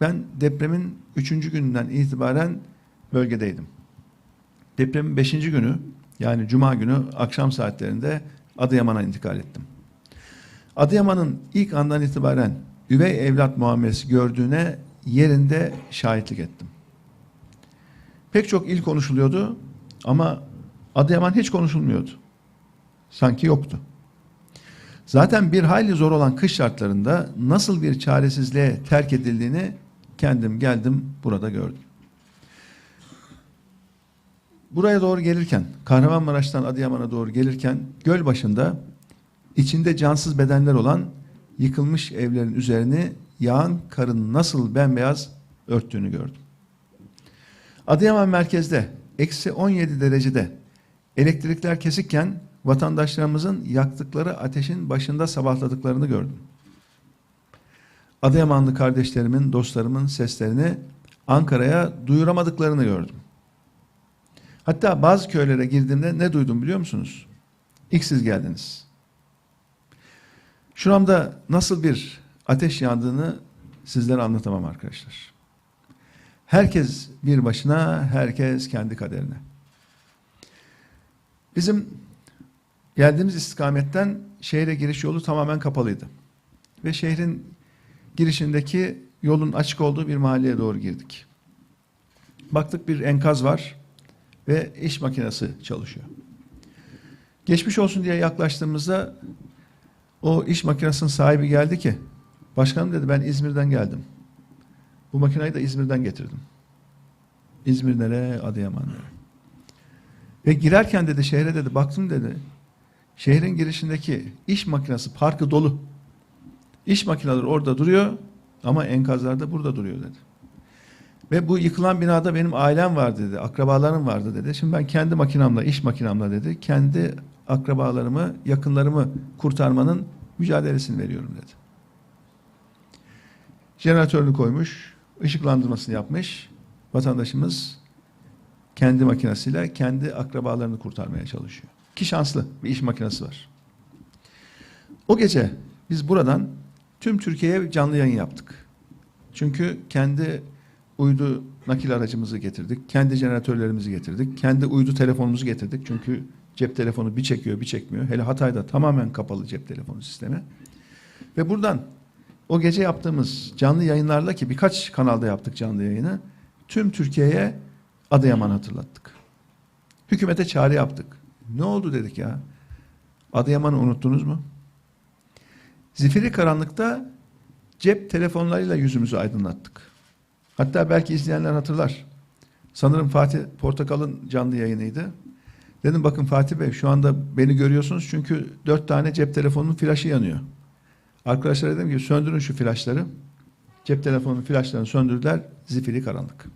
ben depremin üçüncü gününden itibaren bölgedeydim. Depremin beşinci günü yani cuma günü akşam saatlerinde Adıyaman'a intikal ettim. Adıyaman'ın ilk andan itibaren üvey evlat muamelesi gördüğüne yerinde şahitlik ettim. Pek çok il konuşuluyordu ama Adıyaman hiç konuşulmuyordu. Sanki yoktu. Zaten bir hayli zor olan kış şartlarında nasıl bir çaresizliğe terk edildiğini kendim geldim burada gördüm. Buraya doğru gelirken, Kahramanmaraş'tan Adıyaman'a doğru gelirken göl başında içinde cansız bedenler olan yıkılmış evlerin üzerini yağan karın nasıl bembeyaz örttüğünü gördüm. Adıyaman merkezde eksi 17 derecede elektrikler kesikken vatandaşlarımızın yaktıkları ateşin başında sabahladıklarını gördüm. Adıyamanlı kardeşlerimin, dostlarımın seslerini Ankara'ya duyuramadıklarını gördüm. Hatta bazı köylere girdiğimde ne duydum biliyor musunuz? İlk siz geldiniz. Şuramda nasıl bir ateş yandığını sizlere anlatamam arkadaşlar. Herkes bir başına, herkes kendi kaderine. Bizim geldiğimiz istikametten şehre giriş yolu tamamen kapalıydı. Ve şehrin girişindeki yolun açık olduğu bir mahalleye doğru girdik. Baktık bir enkaz var ve iş makinesi çalışıyor. Geçmiş olsun diye yaklaştığımızda o iş makinesinin sahibi geldi ki başkanım dedi ben İzmir'den geldim. Bu makineyi de İzmir'den getirdim. İzmir nere, Adıyaman nere. Ve girerken dedi şehre dedi baktım dedi. Şehrin girişindeki iş makinesi parkı dolu. İş makineleri orada duruyor ama enkazlar da burada duruyor dedi. Ve bu yıkılan binada benim ailem var dedi, akrabalarım vardı dedi. Şimdi ben kendi makinamla, iş makinamla dedi, kendi akrabalarımı, yakınlarımı kurtarmanın mücadelesini veriyorum dedi. Jeneratörünü koymuş, ışıklandırmasını yapmış. Vatandaşımız kendi makinesiyle kendi akrabalarını kurtarmaya çalışıyor. Ki şanslı bir iş makinesi var. O gece biz buradan tüm Türkiye'ye canlı yayın yaptık. Çünkü kendi uydu nakil aracımızı getirdik. Kendi jeneratörlerimizi getirdik. Kendi uydu telefonumuzu getirdik. Çünkü cep telefonu bir çekiyor bir çekmiyor. Hele Hatay'da tamamen kapalı cep telefonu sistemi. Ve buradan o gece yaptığımız canlı yayınlarla ki birkaç kanalda yaptık canlı yayını. Tüm Türkiye'ye Adıyaman hatırlattık. Hükümete çağrı yaptık. Ne oldu dedik ya? Adıyaman'ı unuttunuz mu? Zifiri karanlıkta cep telefonlarıyla yüzümüzü aydınlattık. Hatta belki izleyenler hatırlar. Sanırım Fatih Portakal'ın canlı yayınıydı. Dedim bakın Fatih Bey şu anda beni görüyorsunuz çünkü dört tane cep telefonunun flaşı yanıyor. Arkadaşlara dedim ki söndürün şu flaşları. Cep telefonunun flaşlarını söndürdüler. Zifiri karanlık.